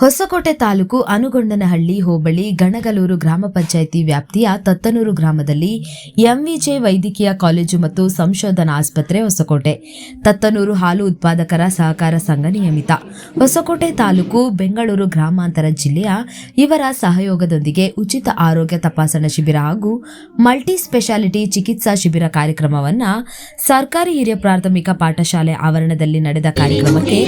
ಹೊಸಕೋಟೆ ತಾಲೂಕು ಅನುಗೊಂಡನಹಳ್ಳಿ ಹೋಬಳಿ ಗಣಗಲೂರು ಗ್ರಾಮ ಪಂಚಾಯಿತಿ ವ್ಯಾಪ್ತಿಯ ತತ್ತನೂರು ಗ್ರಾಮದಲ್ಲಿ ಎಂವಿಜೆ ವೈದ್ಯಕೀಯ ಕಾಲೇಜು ಮತ್ತು ಸಂಶೋಧನಾ ಆಸ್ಪತ್ರೆ ಹೊಸಕೋಟೆ. ತತ್ತನೂರು ಹಾಲು ಉತ್ಪಾದಕರ ಸಹಕಾರ ಸಂಘ ನಿಯಮಿತ. ಹೊಸಕೋಟೆ ತಾಲೂಕು ಬೆಂಗಳೂರು ಗ್ರಾಮಾಂತರ ಜಿಲ್ಲೆಯ ಇವರ ಸಹಯೋಗದೊಂದಿಗೆ ಉಚಿತ ಆರೋಗ್ಯ ತಪಾಸಣಾ ಶಿಬಿರ ಹಾಗೂ ಮಲ್ಟಿ ಸ್ಪೆಷಾಲಿಟಿ ಚಿಕಿತ್ಸಾ ಶಿಬಿರ ಕಾರ್ಯಕ್ರಮವನ್ನು ಸರ್ಕಾರಿ ಹಿರಿಯ ಪ್ರಾಥಮಿಕ ಪಾಠಶಾಲೆ ಆವರಣದಲ್ಲಿ ನಡೆದ ಕಾರ್ಯಕ್ರಮಕ್ಕೆ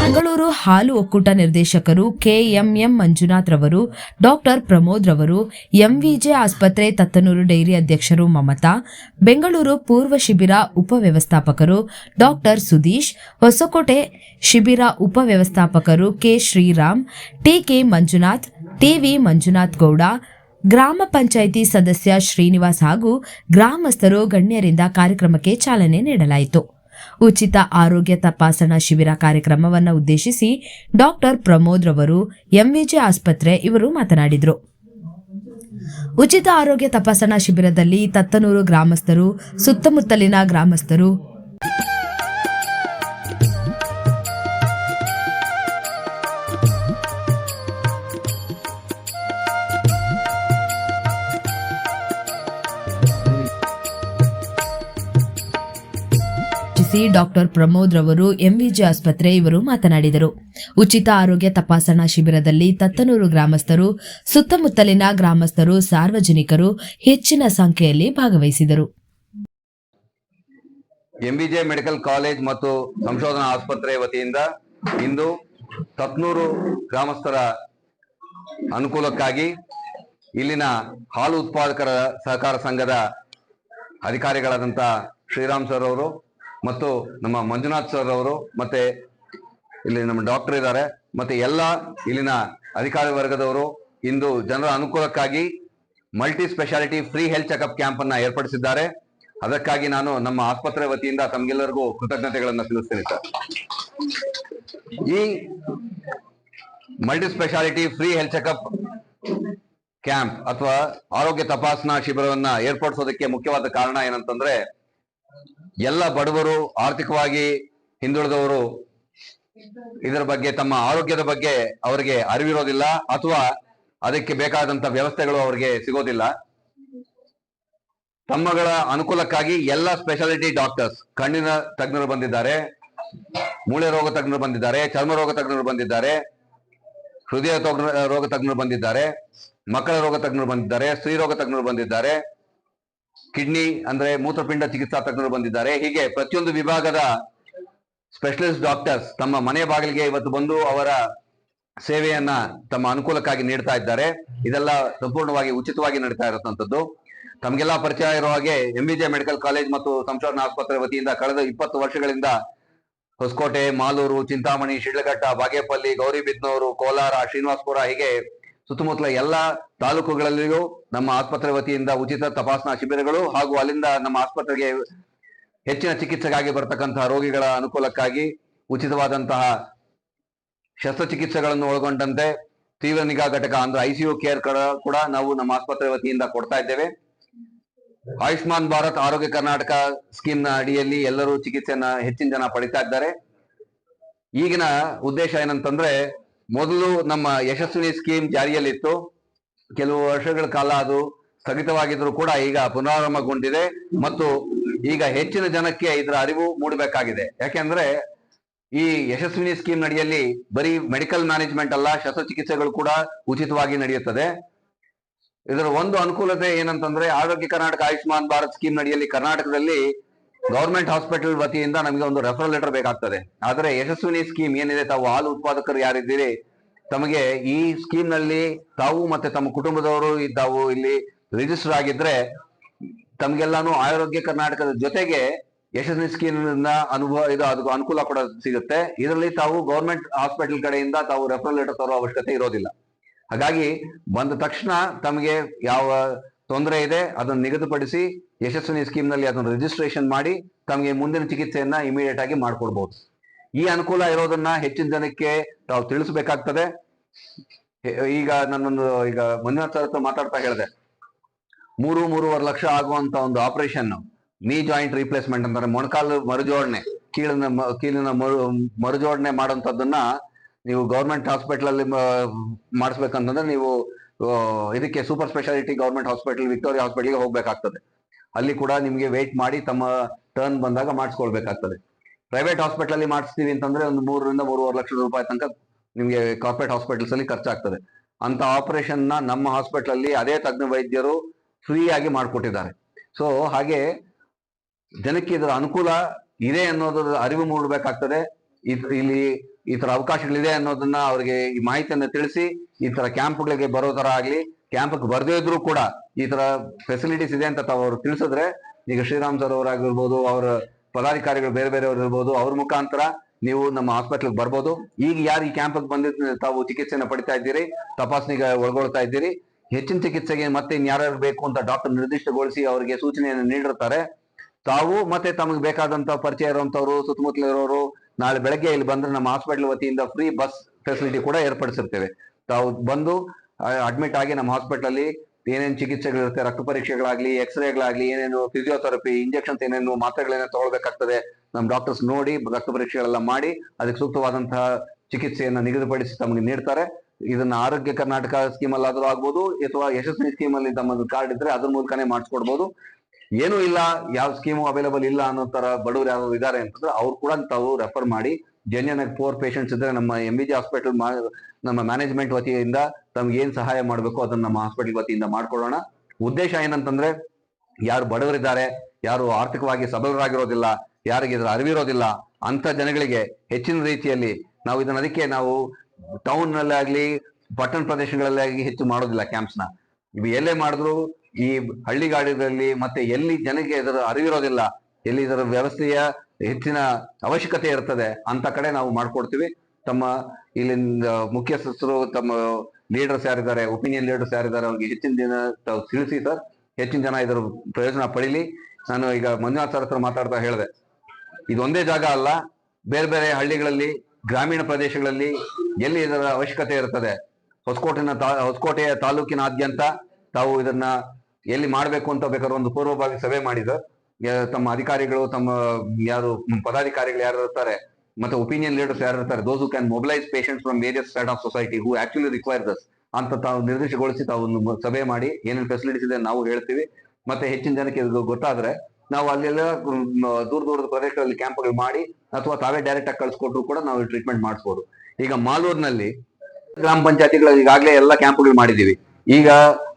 ಬೆಂಗಳೂರು ಹಾಲು ಒಕ್ಕೂಟ ನಿರ್ದೇಶಕರು ಕೆಎಂಎಂ ಮಂಜುನಾಥ್ ರವರು, ಡಾಕ್ಟರ್ ಪ್ರಮೋದ್ ರವರು, ಎಂವಿಜೆ ಆಸ್ಪತ್ರೆ ತತ್ತನೂರು ಡೈರಿ ಅಧ್ಯಕ್ಷರು ಮಮತಾ, ಬೆಂಗಳೂರು ಪೂರ್ವ ಶಿಬಿರ ಉಪವ್ಯವಸ್ಥಾಪಕರು ಡಾಕ್ಟರ್ ಸುದೀಶ್, ಹೊಸಕೋಟೆ ಶಿಬಿರ ಉಪವ್ಯವಸ್ಥಾಪಕರು K Shriram TK Manjunath TV Manjunath Gowda, ಗ್ರಾಮ ಪಂಚಾಯಿತಿ ಸದಸ್ಯ ಶ್ರೀನಿವಾಸ್ ಹಾಗೂ ಗ್ರಾಮಸ್ಥರು ಗಣ್ಯರಿಂದ ಕಾರ್ಯಕ್ರಮಕ್ಕೆ ಚಾಲನೆ ನೀಡಲಾಯಿತು. ಉಚಿತ ಆರೋಗ್ಯ ತಪಾಸಣಾ ಶಿಬಿರ ಕಾರ್ಯಕ್ರಮವನ್ನು ಉದ್ದೇಶಿಸಿ ಡಾಕ್ಟರ್ ಪ್ರಮೋದ್ ರವರು ಎಂವಿಜೆ ಆಸ್ಪತ್ರೆ ಇವರು ಮಾತನಾಡಿದರು. ಉಚಿತ ಆರೋಗ್ಯ ತಪಾಸಣಾ ಶಿಬಿರದಲ್ಲಿ ತತ್ತನೂರು ಗ್ರಾಮಸ್ಥರು, ಸುತ್ತಮುತ್ತಲಿನ ಗ್ರಾಮಸ್ಥರು ಡಾಕ್ಟರ್ ಪ್ರಮೋದ್ ರವರು ಎಂವಿಜಿ ಆಸ್ಪತ್ರೆ ಇವರು ಮಾತನಾಡಿದರು. ಉಚಿತ ಆರೋಗ್ಯ ತಪಾಸಣಾ ಶಿಬಿರದಲ್ಲಿ ತತ್ತನೂರು ಗ್ರಾಮಸ್ಥರು, ಸುತ್ತಮುತ್ತಲಿನ ಗ್ರಾಮಸ್ಥರು, ಸಾರ್ವಜನಿಕರು ಹೆಚ್ಚಿನ ಸಂಖ್ಯೆಯಲ್ಲಿ ಭಾಗವಹಿಸಿದರು. ಎಂಬಿಜೆ ಮೆಡಿಕಲ್ ಕಾಲೇಜ್ ಮತ್ತು ಸಂಶೋಧನಾ ಆಸ್ಪತ್ರೆ ವತಿಯಿಂದ ಇಂದು ತತ್ನೂರು ಗ್ರಾಮಸ್ಥರ ಅನುಕೂಲಕ್ಕಾಗಿ ಇಲ್ಲಿನ ಹಾಲು ಉತ್ಪಾದಕರ ಸಹಕಾರ ಸಂಘದ ಅಧಿಕಾರಿಗಳಾದಂಥ ಶ್ರೀರಾಮ್ ಸರ್ ಅವರು ಮತ್ತು ನಮ್ಮ ಮಂಜುನಾಥ್ ಸರ್ ಅವರು ಮತ್ತೆ ಇಲ್ಲಿ ನಮ್ಮ ಡಾಕ್ಟರ್ ಇದ್ದಾರೆ. ಮತ್ತೆ ಎಲ್ಲ ಇಲ್ಲಿನ ಅಧಿಕಾರಿ ವರ್ಗದವರು ಇಂದು ಜನರ ಅನುಕೂಲಕ್ಕಾಗಿ multi speciality free health checkup camp ಅನ್ನ ಏರ್ಪಡಿಸಿದ್ದಾರೆ. ಅದಕ್ಕಾಗಿ ನಾನು ನಮ್ಮ ಆಸ್ಪತ್ರೆ ವತಿಯಿಂದ ತಮ್ಗೆಲ್ಲರಿಗೂ ಕೃತಜ್ಞತೆಗಳನ್ನ ಸಲ್ಲಿಸ್ತೇನೆ ಸರ್ ಈ multi speciality free health checkup camp ಅಥವಾ ಆರೋಗ್ಯ ತಪಾಸಣಾ ಶಿಬಿರವನ್ನ ಏರ್ಪಡಿಸೋದಕ್ಕೆ ಮುಖ್ಯವಾದ ಕಾರಣ ಏನಂತಂದ್ರೆ ಎಲ್ಲ ಬಡವರು ಆರ್ಥಿಕವಾಗಿ ಹಿಂದುಳಿದವರು ಇದರ ಬಗ್ಗೆ ತಮ್ಮ ಆರೋಗ್ಯದ ಬಗ್ಗೆ ಅವರಿಗೆ ಅರಿವಿರೋದಿಲ್ಲ ಅಥವಾ ಅದಕ್ಕೆ ಬೇಕಾದಂತ ವ್ಯವಸ್ಥೆಗಳು ಅವರಿಗೆ ಸಿಗೋದಿಲ್ಲ. ತಮ್ಮಗಳ ಅನುಕೂಲಕ್ಕಾಗಿ ಎಲ್ಲ ಸ್ಪೆಷಾಲಿಟಿ ಡಾಕ್ಟರ್ಸ್ ಕಣ್ಣಿನ ತಜ್ಞರು ಬಂದಿದ್ದಾರೆ, ಮೂಳೆ ರೋಗ ತಜ್ಞರು ಬಂದಿದ್ದಾರೆ, ಚರ್ಮ ರೋಗ ತಜ್ಞರು ಬಂದಿದ್ದಾರೆ, ಹೃದಯ ರೋಗ ತಜ್ಞರು ಬಂದಿದ್ದಾರೆ, ಮಕ್ಕಳ ರೋಗ ತಜ್ಞರು ಬಂದಿದ್ದಾರೆ, ಸ್ತ್ರೀ ರೋಗ ತಜ್ಞರು ಬಂದಿದ್ದಾರೆ. ಕಿಡ್ನಿ ಅಂದ್ರೆ ಮೂತ್ರಪಿಂಡ ಚಿಕಿತ್ಸಾ ತಜ್ಞರು ಬಂದಿದ್ದಾರೆ. ಹೀಗೆ ಪ್ರತಿಯೊಂದು ವಿಭಾಗದ ಸ್ಪೆಷಲಿಸ್ಟ್ ಡಾಕ್ಟರ್ಸ್ ತಮ್ಮ ಮನೆ ಬಾಗಿಲಿಗೆ ಇವತ್ತು ಬಂದು ಅವರ ಸೇವೆಯನ್ನ ತಮ್ಮ ಅನುಕೂಲಕ್ಕಾಗಿ ನೀಡ್ತಾ ಇದ್ದಾರೆ. ಇದೆಲ್ಲ ಸಂಪೂರ್ಣವಾಗಿ ಉಚಿತವಾಗಿ ನಡೀತಾ ಇರತಕ್ಕಂಥದ್ದು ತಮಗೆಲ್ಲ ಪರಿಚಯ ಇರುವ ಹಾಗೆ ಎಂಬಿಜೆ ಮೆಡಿಕಲ್ ಕಾಲೇಜ್ ಮತ್ತು ಸಂಶೋಧನಾ ಆಸ್ಪತ್ರೆ ವತಿಯಿಂದ ಕಳೆದ ಇಪ್ಪತ್ತು ವರ್ಷಗಳಿಂದ ಹೊಸಕೋಟೆ, ಮಾಲೂರು, ಚಿಂತಾಮಣಿ, ಶಿಡ್ಲಘಟ್ಟ, ಬಾಗೇಪಲ್ಲಿ, ಗೌರಿಬಿದ್ನೂರು, ಕೋಲಾರ, ಶ್ರೀನಿವಾಸಪುರ ಹೀಗೆ ಸುತ್ತಮುತ್ತಲ ಎಲ್ಲ ತಾಲೂಕುಗಳಲ್ಲಿಯೂ ನಮ್ಮ ಆಸ್ಪತ್ರೆ ವತಿಯಿಂದ ಉಚಿತ ತಪಾಸಣಾ ಶಿಬಿರಗಳು ಹಾಗೂ ಅಲ್ಲಿಂದ ನಮ್ಮ ಆಸ್ಪತ್ರೆಗೆ ಹೆಚ್ಚಿನ ಚಿಕಿತ್ಸೆಗಾಗಿ ಬರತಕ್ಕಂತಹ ರೋಗಿಗಳ ಅನುಕೂಲಕ್ಕಾಗಿ ಉಚಿತವಾದಂತಹ ಶಸ್ತ್ರಚಿಕಿತ್ಸೆಗಳನ್ನು ಒಳಗೊಂಡಂತೆ ತೀವ್ರ ನಿಗಾ ಘಟಕ ಅಂದ್ರೆ ಐಸಿಯು ಕೇರ್ ಕೂಡ ನಾವು ನಮ್ಮ ಆಸ್ಪತ್ರೆ ವತಿಯಿಂದ ಕೊಡ್ತಾ ಇದ್ದೇವೆ. ಆಯುಷ್ಮಾನ್ ಭಾರತ್ ಆರೋಗ್ಯ ಕರ್ನಾಟಕ ಸ್ಕೀಮ್ನ ಅಡಿಯಲ್ಲಿ ಎಲ್ಲರೂ ಚಿಕಿತ್ಸೆಯನ್ನ ಹೆಚ್ಚಿನ ಜನ ಪಡಿತಾ ಇದ್ದಾರೆ. ಈಗಿನ ಉದ್ದೇಶ ಏನಂತಂದ್ರೆ ಮೊದಲು ನಮ್ಮ ಯಶಸ್ವಿನಿ ಸ್ಕೀಮ್ ಜಾರಿಯಲ್ಲಿತ್ತು. ಕೆಲವು ವರ್ಷಗಳ ಕಾಲ ಅದು ಸ್ಥಗಿತವಾಗಿದ್ರು ಕೂಡ ಈಗ ಪುನರಾರಂಭಗೊಂಡಿದೆ ಮತ್ತು ಈಗ ಹೆಚ್ಚಿನ ಜನಕ್ಕೆ ಇದರ ಅರಿವು ಮೂಡಬೇಕಾಗಿದೆ. ಯಾಕೆಂದ್ರೆ ಈ ಯಶಸ್ವಿನಿ ಸ್ಕೀಮ್ ನಡಿಯಲ್ಲಿ ಬರೀ ಮೆಡಿಕಲ್ ಮ್ಯಾನೇಜ್ಮೆಂಟ್ ಅಲ್ಲ, ಶಸ್ತ್ರಚಿಕಿತ್ಸೆಗಳು ಕೂಡ ಉಚಿತವಾಗಿ ನಡೆಯುತ್ತದೆ. ಇದರ ಒಂದು ಅನುಕೂಲತೆ ಏನಂತಂದ್ರೆ, ಆರೋಗ್ಯ ಕರ್ನಾಟಕ ಆಯುಷ್ಮಾನ್ ಭಾರತ್ ಸ್ಕೀಮ್ ನಡಿಯಲ್ಲಿ ಕರ್ನಾಟಕದಲ್ಲಿ ಗವರ್ಮೆಂಟ್ ಹಾಸ್ಪಿಟಲ್ ವತಿಯಿಂದ ನಮಗೆ ಒಂದು ರೆಫರಲ್ ಲೆಟರ್ ಬೇಕಾಗ್ತದೆ. ಆದರೆ ಯಶಸ್ವಿನಿ ಸ್ಕೀಮ್ ಏನಿದೆ, ತಾವು ಹಾಲು ಉತ್ಪಾದಕರು ಯಾರಿದ್ದೀರಿ, ತಮಗೆ ಈ ಸ್ಕೀಮ್ನಲ್ಲಿ ತಾವು ಮತ್ತೆ ತಮ್ಮ ಕುಟುಂಬದವರು ತಾವು ಇಲ್ಲಿ ರಿಜಿಸ್ಟರ್ ಆಗಿದ್ರೆ, ತಮ್ಗೆಲ್ಲಾನು ಆರೋಗ್ಯ ಕರ್ನಾಟಕದ ಜೊತೆಗೆ ಯಶಸ್ವಿ ಸ್ಕೀಮ್ ಅನುಭವ, ಇದು ಅದಕ್ಕೆ ಅನುಕೂಲ ಕೂಡ ಸಿಗುತ್ತೆ. ಇದರಲ್ಲಿ ತಾವು ಗೌರ್ಮೆಂಟ್ ಹಾಸ್ಪಿಟಲ್ ಕಡೆಯಿಂದ ತಾವು ರೆಫರಲ್ ಲೆಟರ್ ತರೋ ಅವಶ್ಯಕತೆ ಇರೋದಿಲ್ಲ. ಹಾಗಾಗಿ ಬಂದ ತಕ್ಷಣ ತಮಗೆ ಯಾವ ತೊಂದರೆ ಇದೆ, ಅದನ್ನು ನಿಗದಿಪಡಿಸಿ ಯಶಸ್ವಿನಿ ಸ್ಕೀಮ್ನಲ್ಲಿ ಅದನ್ನು ರಿಜಿಸ್ಟ್ರೇಷನ್ ಮಾಡಿ ತಮಗೆ ಮುಂದಿನ ಚಿಕಿತ್ಸೆಯನ್ನ ಇಮಿಡಿಯೇಟ್ ಆಗಿ ಮಾಡ್ಕೊಡ್ಬಹುದು ಈ ಅನುಕೂಲ ಇರೋದನ್ನ ಹೆಚ್ಚಿನ ಜನಕ್ಕೆ ತಾವು ತಿಳಿಸಬೇಕಾಗ್ತದೆ. ಈಗ ನನ್ನೊಂದು ಈಗ ಮಂಜುನಾಥ್ ಸರ್ ಹತ್ರ ಮಾತಾಡ್ತಾ ಹೇಳಿದೆ. ಮೂರು, ಮೂರುವರೆ ಲಕ್ಷ ಆಗುವಂತ ಒಂದು ಆಪರೇಷನ್ ನೀ ಜಾಯಿಂಟ್ ರಿಪ್ಲೇಸ್ಮೆಂಟ್ ಅಂತಾರೆ ಮೊಣಕಾಲು ಮರುಜೋಡಣೆ, ಕೀಳಿನ ಕೀಲಿನ ಮರು, ಮರುಜೋಡಣೆ ಮಾಡುವಂತದ್ದನ್ನ ನೀವು ಗೌರ್ಮೆಂಟ್ ಹಾಸ್ಪಿಟಲ್ ಅಲ್ಲಿ ಮಾಡಿಸ್ಬೇಕಂತಂದ್ರೆ ನೀವು ಇದಕ್ಕೆ super speciality government hospital Victoria ಹಾಸ್ಪಿಟಲ್ಗೆ ಹೋಗ್ಬೇಕಾಗ್ತದೆ. ಅಲ್ಲಿ ಕೂಡ ನಿಮಗೆ ವೇಟ್ ಮಾಡಿ ತಮ್ಮ ಟರ್ನ್ ಬಂದಾಗ ಮಾಡಿಸ್ಕೊಳ್ಬೇಕಾಗ್ತದೆ. ಪ್ರೈವೇಟ್ ಹಾಸ್ಪಿಟಲ್ ಅಲ್ಲಿ ಮಾಡಿಸ್ತೀವಿ ಅಂತಂದ್ರೆ ಒಂದು ಮೂರರಿಂದ ಮೂರುವರೆ ಲಕ್ಷ ರೂಪಾಯಿ ತನಕ ನಿಮಗೆ ಕಾರ್ಪೊರೇಟ್ ಹಾಸ್ಪಿಟಲ್ಸ್ ಅಲ್ಲಿ ಖರ್ಚಾಗ್ತದೆ. ಅಂತ ಆಪರೇಷನ್ನ ನಮ್ಮ ಹಾಸ್ಪಿಟಲ್ ಅಲ್ಲಿ ಅದೇ ತಜ್ಞ ವೈದ್ಯರು ಫ್ರೀ ಆಗಿ ಮಾಡಿಕೊಟ್ಟಿದ್ದಾರೆ. ಸೊ ಹಾಗೆ ಜನಕ್ಕೆ ಇದರ ಅನುಕೂಲ ಇದೆ ಅನ್ನೋದ್ರ ಅರಿವು ಮೂಡಬೇಕಾಗ್ತದೆ. ಇಲ್ಲಿ ಈ ತರ ಅವಕಾಶಗಳಿದೆ ಅನ್ನೋದನ್ನ ಅವರಿಗೆ ಈ ಮಾಹಿತಿಯನ್ನ ತಿಳಿಸಿ ಈ ತರ ಕ್ಯಾಂಪ್ಗಳಿಗೆ ಬರೋ ತರ ಆಗ್ಲಿ, ಕ್ಯಾಂಪ್ಗೆ ಬರ್ದೇ ಇದ್ರು ಕೂಡ ಈ ತರ ಫೆಸಿಲಿಟೀಸ್ ಇದೆ ಅಂತ ತಾವು ಅವ್ರು ತಿಳಿಸಿದ್ರೆ, ಈಗ ಶ್ರೀರಾಮ್ ಸರ್ ಅವರಾಗಿರ್ಬೋದು, ಅವರ ಪದಾಧಿಕಾರಿಗಳು ಬೇರೆ ಬೇರೆಯವರು ಇರ್ಬೋದು, ಅವ್ರ ಮುಖಾಂತರ ನೀವು ನಮ್ಮ ಹಾಸ್ಪಿಟಲ್ ಬರ್ಬೋದು. ಈಗ ಯಾರು ಈ ಕ್ಯಾಂಪ್ಗೆ ಬಂದಿದ್ದು ತಾವು ಚಿಕಿತ್ಸೆನ ಪಡಿತಾ ಇದ್ದೀರಿ, ತಪಾಸಣೆಗೆ ಒಳಗೊಳ್ತಾ ಇದ್ದೀರಿ, ಹೆಚ್ಚಿನ ಚಿಕಿತ್ಸೆಗೆ ಮತ್ತೆ ಇನ್ಯಾರ್ಯಾರು ಬೇಕು ಅಂತ ಡಾಕ್ಟರ್ ನಿರ್ದಿಷ್ಟಗೊಳಿಸಿ ಅವರಿಗೆ ಸೂಚನೆಯನ್ನು ನೀಡಿರ್ತಾರೆ. ತಾವು ಮತ್ತೆ ತಮಗೆ ಬೇಕಾದಂತ ಪರಿಚಯ ಇರುವಂತವ್ರು ಸುತ್ತಮುತ್ತಲ ಇರೋರು ನಾಳೆ ಬೆಳಗ್ಗೆ ಇಲ್ಲಿ ಬಂದ್ರೆ ನಮ್ಮ ಹಾಸ್ಪಿಟಲ್ ವತಿಯಿಂದ ಫ್ರೀ ಬಸ್ ಫೆಸಿಲಿಟಿ ಕೂಡ ಏರ್ಪಡಿಸಿರ್ತೇವೆ. ತಾವು ಬಂದು ಅಡ್ಮಿಟ್ ಆಗಿ ನಮ್ಮ ಹಾಸ್ಪಿಟಲ್ ಅಲ್ಲಿ ಏನೇನು ಚಿಕಿತ್ಸೆಗಳಿರುತ್ತೆ, ರಕ್ತ ಪರೀಕ್ಷೆಗಳಾಗ್ಲಿ ಎಕ್ಸ್ರೇಗಳಾಗ್ಲಿ ಏನೇನು ಫಿಸಿಯೋಥೆರಪಿ ಇಂಜೆಕ್ಷನ್ಸ್ ಏನೇನು ಮಾತ್ರೆಗಳೇನೋ ತಗೊಳ್ಬೇಕಾಗ್ತದೆ, ನಮ್ಮ ಡಾಕ್ಟರ್ಸ್ ನೋಡಿ ರಕ್ತ ಪರೀಕ್ಷೆಗಳೆಲ್ಲ ಮಾಡಿ ಅದಕ್ಕೆ ಸೂಕ್ತವಾದಂತಹ ಚಿಕಿತ್ಸೆಯನ್ನ ನಿಗದಿಪಡಿಸಿ ತಮಗೆ ನೀಡ್ತಾರೆ. ಇದನ್ನ ಆರೋಗ್ಯ ಕರ್ನಾಟಕ ಸ್ಕೀಮ್ ಆದರೂ ಆಗ್ಬೋದು, ಅಥವಾ ಯಶಸ್ವಿ ಸ್ಕೀಮಲ್ಲಿ ತಮ್ಮದು ಕಾರ್ಡ್ ಇದ್ರೆ ಅದ್ರ ಮೂಲಕನೇ ಮಾಡಿಸ್ಕೊಡ್ಬೋದು. ಏನೂ ಇಲ್ಲ, ಯಾವ ಸ್ಕೀಮು ಅವೈಲೇಬಲ್ ಇಲ್ಲ ಅನ್ನೋ ತರ ಬಡವರು ಯಾರು ಇದಾರೆ ಅಂತಂದ್ರೆ ಅವ್ರು ಕೂಡ ತಾವು ರೆಫರ್ ಮಾಡಿ ಜೆನ್ಯನ್ ಆಗಿ ಪೋರ್ ಪೇಷಂಟ್ಸ್ ಇದ್ರೆ ನಮ್ಮ ಎಂ ಬಿ ಜಿ ಹಾಸ್ಪಿಟಲ್ ನಮ್ಮ ಮ್ಯಾನೇಜ್ಮೆಂಟ್ ವತಿಯಿಂದ ತಮ್ಗೆ ಏನ್ ಸಹಾಯ ಮಾಡಬೇಕು ಅದನ್ನ ನಮ್ಮ ಹಾಸ್ಪಿಟಲ್ ವತಿಯಿಂದ ಮಾಡ್ಕೊಳ್ಳೋಣ. ಉದ್ದೇಶ ಏನಂತಂದ್ರೆ ಯಾರು ಬಡವರಿದ್ದಾರೆ ಯಾರು ಆರ್ಥಿಕವಾಗಿ ಸಬಲರಾಗಿರೋದಿಲ್ಲ, ಯಾರಿಗೆ ಇದರ ಅರಿವಿರೋದಿಲ್ಲ ಅಂತ ಜನಗಳಿಗೆ ಹೆಚ್ಚಿನ ರೀತಿಯಲ್ಲಿ ನಾವು ಇದನ್ನ ಅದಕ್ಕೆ ನಾವು ಟೌನ್ ನಲ್ಲಾಗ್ಲಿ, ಪಟ್ಟಣ ಪ್ರದೇಶಗಳಲ್ಲಿ ಆಗಿ ಹೆಚ್ಚು ಮಾಡೋದಿಲ್ಲ ಕ್ಯಾಂಪ್ಸ್ನ. ಇವು ಎಲ್ಲೇ ಮಾಡಿದ್ರು ಈ ಹಳ್ಳಿಗಾಡಿನಲ್ಲಿ ಮತ್ತೆ ಎಲ್ಲಿ ಜನಕ್ಕೆ ಇದರ ಅರಿವಿರೋದಿಲ್ಲ, ಎಲ್ಲಿ ಇದರ ವ್ಯವಸ್ಥೆಯ ಹೆಚ್ಚಿನ ಅವಶ್ಯಕತೆ ಇರ್ತದೆ ಅಂತ ಕಡೆ ನಾವು ಮಾಡ್ಕೊಡ್ತೀವಿ. ತಮ್ಮ ಇಲ್ಲಿಂದ ಮುಖ್ಯಸ್ಥರು ತಮ್ಮ ಲೀಡರ್ಸ್ ಯಾರಿದ್ದಾರೆ, ಒಪಿನಿಯನ್ ಲೀಡರ್ಸ್ ಯಾರಿದ್ದಾರೆ ಅವ್ರಿಗೆ ಹೆಚ್ಚಿನ ದಿನ ತಾವು ತಿಳಿಸಿ ಸರ್, ಹೆಚ್ಚಿನ ಜನ ಇದರ ಪ್ರಯೋಜನ ಪಡೀಲಿ. ನಾನು ಈಗ ಮಂಜುನಾಥ್ ಸರ್ ಹತ್ರ ಮಾತಾಡ್ತಾ ಹೇಳಿದೆ. ಇದೊಂದೇ ಜಾಗ ಅಲ್ಲ, ಬೇರೆ ಬೇರೆ ಹಳ್ಳಿಗಳಲ್ಲಿ, ಗ್ರಾಮೀಣ ಪ್ರದೇಶಗಳಲ್ಲಿ ಎಲ್ಲಿ ಇದರ ಅವಶ್ಯಕತೆ ಇರ್ತದೆ? ಹೊಸಕೋಟೆನ ತಾ, ಹೊಸಕೋಟೆಯ ತಾಲೂಕಿನಾದ್ಯಂತ ತಾವು ಇದನ್ನ ಎಲ್ಲಿ ಮಾಡಬೇಕು ಅಂತ ಬೇಕಾದ್ರೆ ಒಂದು ಪೂರ್ವಭಾವಿ ಸಭೆ ಮಾಡಿದ ತಮ್ಮ ಅಧಿಕಾರಿಗಳು, ತಮ್ಮ, ಯಾರು, ಪದಾಧಿಕಾರಿಗಳು ಯಾರು ಇರ್ತಾರೆ, ಮತ್ತೆ ಒಪಿನಿಯನ್ ಲೀಡರ್ಸ್ ಯಾರು ಇರ್ತಾರೆ those who can mobilise patients from various side of society who actually require thus ಅಂತ ತಾವು ನಿರ್ದೇಶಗೊಳಿಸಿ ತಾವು ಒಂದು ಸಭೆ ಮಾಡಿ ಏನೇನು ಫೆಸಿಲಿಟೀಸ್ ಇದೆ ನಾವು ಹೇಳ್ತೀವಿ. ಮತ್ತೆ ಹೆಚ್ಚಿನ ಜನಕ್ಕೆ ಇದು ಗೊತ್ತಾದ್ರೆ ನಾವು ಅಲ್ಲೆಲ್ಲ ದೂರ ದೂರದ ಪ್ರದೇಶಗಳಲ್ಲಿ ಕ್ಯಾಂಪ್ಗಳು ಮಾಡಿ ಅಥವಾ ತಾವೇ ಡೈರೆಕ್ಟ್ ಆಗಿ ಕಳ್ಸಿಕೊಟ್ರು ಕೂಡ ನಾವು ಟ್ರೀಟ್ಮೆಂಟ್ ಮಾಡಿಸ್ಬೋದು. ಈಗ ಮಾಲೂರ್ನಲ್ಲಿ ಗ್ರಾಮ ಪಂಚಾಯತಿಗಳು ಈಗಾಗಲೇ ಎಲ್ಲ ಕ್ಯಾಂಪ್ಗಳು ಮಾಡಿದೀವಿ ಈಗ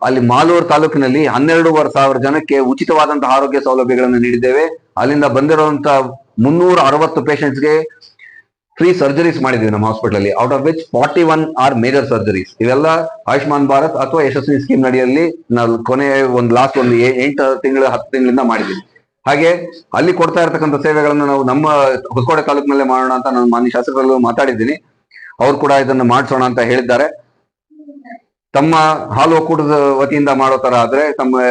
ಅಲ್ಲಿ ಮಾಲೂರು ತಾಲೂಕಿನಲ್ಲಿ ಹನ್ನೆರಡೂವರೆ ಸಾವಿರ ಜನಕ್ಕೆ ಉಚಿತವಾದಂತಹ ಆರೋಗ್ಯ ಸೌಲಭ್ಯಗಳನ್ನು ನೀಡಿದ್ದೇವೆ. ಅಲ್ಲಿಂದ ಬಂದಿರುವಂತಹ ಮುನ್ನೂರ ಅರವತ್ತು ಪೇಷಂಟ್ಸ್ಗೆ ಫ್ರೀ ಸರ್ಜರೀಸ್ ಮಾಡಿದ್ದೀವಿ ನಮ್ಮ hospital out of which forty one are major surgeries ಇವೆಲ್ಲ ಆಯುಷ್ಮಾನ್ ಭಾರತ್ ಅಥವಾ ಯಶಸ್ವಿ ಸ್ಕೀಮ್ ನಡಿಯಲ್ಲಿ ನಾವು ಕೊನೆ ಒಂದು ಲಾಸ್ಟ್ ಒಂದು ಎಂಟು ತಿಂಗಳ, ಹತ್ತು ತಿಂಗಳಿಂದ ಮಾಡಿದ್ದೀವಿ. ಹಾಗೆ ಅಲ್ಲಿ ಕೊಡ್ತಾ ಇರತಕ್ಕಂಥ ಸೇವೆಗಳನ್ನು ನಾವು ನಮ್ಮ ಹೊಸಕೋಟೆ ತಾಲೂಕಿನಲ್ಲೇ ಮಾಡೋಣ ಅಂತ ನಾನು ಮಾನ್ಯ ಶಾಸಕರಲ್ಲೂ ಮಾತಾಡಿದ್ದೀನಿ. ಅವ್ರು ಕೂಡ ಇದನ್ನು ಮಾಡಿಸೋಣ ಅಂತ ಹೇಳಿದ್ದಾರೆ. ತಮ್ಮ ಹಾಲು ಒಕ್ಕೂಟದ ವತಿಯಿಂದ ಮಾಡೋ ತರ ಆದ್ರೆ ತಮ್ಮ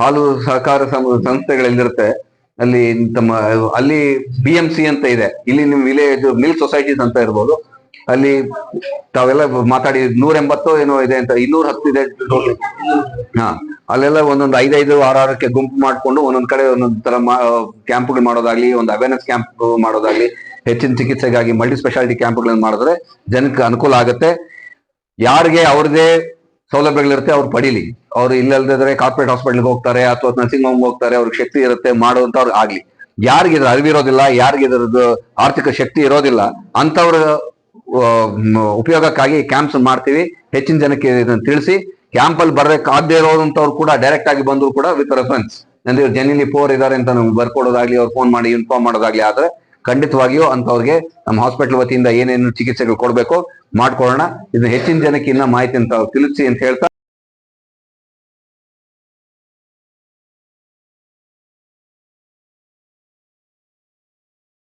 ಹಾಲು ಸಹಕಾರ ಸಂಸ್ಥೆಗಳಲ್ಲಿರುತ್ತೆ ಅಲ್ಲಿ ತಮ್ಮ, ಅಲ್ಲಿ ಬಿ ಎಂ ಸಿ ಅಂತ ಇದೆ. ಇಲ್ಲಿ ನಿಮ್ ವಿಲೇಜ್ ಮಿಲ್ ಸೊಸೈಟೀಸ್ ಅಂತ ಇರ್ಬೋದು. ಅಲ್ಲಿ ತಾವೆಲ್ಲ ಮಾತಾಡಿ ನೂರ ಎಂಬತ್ತು ಏನೋ ಇದೆ ಅಂತ, ಇನ್ನೂರ ಹತ್ತು ಇದೆ. ಹಾ, ಅಲ್ಲೆಲ್ಲ ಒಂದೊಂದು ಐದೈದು, ಆರಾರಕ್ಕೆ ಗುಂಪು ಮಾಡ್ಕೊಂಡು ಒಂದೊಂದ್ ಕಡೆ ಒಂದೊಂದ್ ತರ ಕ್ಯಾಂಪ್ಗಳು ಮಾಡೋದಾಗ್ಲಿ, ಒಂದು ಅವೇರ್ನೆಸ್ ಕ್ಯಾಂಪ್ ಮಾಡೋದಾಗ್ಲಿ, ಹೆಚ್ಚಿನ ಚಿಕಿತ್ಸೆಗಾಗಿ ಮಲ್ಟಿ ಸ್ಪೆಷಾಲಿಟಿ ಕ್ಯಾಂಪ್ಗಳನ್ನು ಮಾಡಿದ್ರೆ ಜನಕ್ಕೆ ಅನುಕೂಲ ಆಗುತ್ತೆ. ಯಾರಿಗೆ ಅವ್ರದೇ ಸೌಲಭ್ಯಗಳಿರುತ್ತೆ, ಅವ್ರು ಪಡೀಲಿ. ಅವ್ರು ಇಲ್ಲಲ್ದಿದ್ರೆ ಕಾರ್ಪೊರೇಟ್ ಹಾಸ್ಪಿಟಲ್ಗೆ ಹೋಗ್ತಾರೆ ಅಥವಾ ನರ್ಸಿಂಗ್ ಹೋಮ್ ಹೋಗ್ತಾರೆ, ಅವ್ರಿಗೆ ಶಕ್ತಿ ಇರುತ್ತೆ ಮಾಡುವಂತವ್ರು ಆಗ್ಲಿ. ಯಾರಿಗಿದ್ರ ಅರಿವಿರೋದಿಲ್ಲ ಯಾರಿಗಿದ್ರದ್ದು ಆರ್ಥಿಕ ಶಕ್ತಿ ಇರೋದಿಲ್ಲ ಅಂತವ್ರ ಉಪಯೋಗಕ್ಕಾಗಿ ಕ್ಯಾಂಪ್ಸ್ ಮಾಡ್ತೀವಿ. ಹೆಚ್ಚಿನ ಜನಕ್ಕೆ ಇದನ್ನ ತಿಳಿಸಿ ಕ್ಯಾಂಪ್ ಅಲ್ಲಿ ಬರ್ಬೇಕಾಗದೇ ಇರೋದಂತವ್ರು ಕೂಡ ಡೈರೆಕ್ಟ್ ಆಗಿ ಬಂದ್ರು ಕೂಡ ವಿತ್ ರೆಫರೆನ್ಸ್ ಅಂದ್ರೆ ಜನಿಲಿ ಪೋರ್ ಇದಾರೆ ಅಂತ ನಮ್ಗೆ ಬರ್ಕೊಡೋದಾಗ್ಲಿ, ಅವ್ರು ಫೋನ್ ಮಾಡಿ ಇನ್ಫಾರ್ಮ್ ಮಾಡೋದಾಗ್ಲಿ ಆದ್ರೆ ಖಂಡಿತವಾಗಿಯೂ ಅಂತವ್ರಿಗೆ ನಮ್ಮ ಹಾಸ್ಪಿಟಲ್ ವತಿಯಿಂದ ಏನೇನು ಚಿಕಿತ್ಸೆಗಳು ಕೊಡಬೇಕು ಮಾಡ್ಕೊಳ್ಳೋಣ. ಇದನ್ನ ಹೆಚ್ಚಿನ ಜನಕ್ಕೆ ಇನ್ನ ಮಾಹಿತಿ ಅಂತ ತಿಳಿಸಿ ಅಂತ ಹೇಳ್ತಾ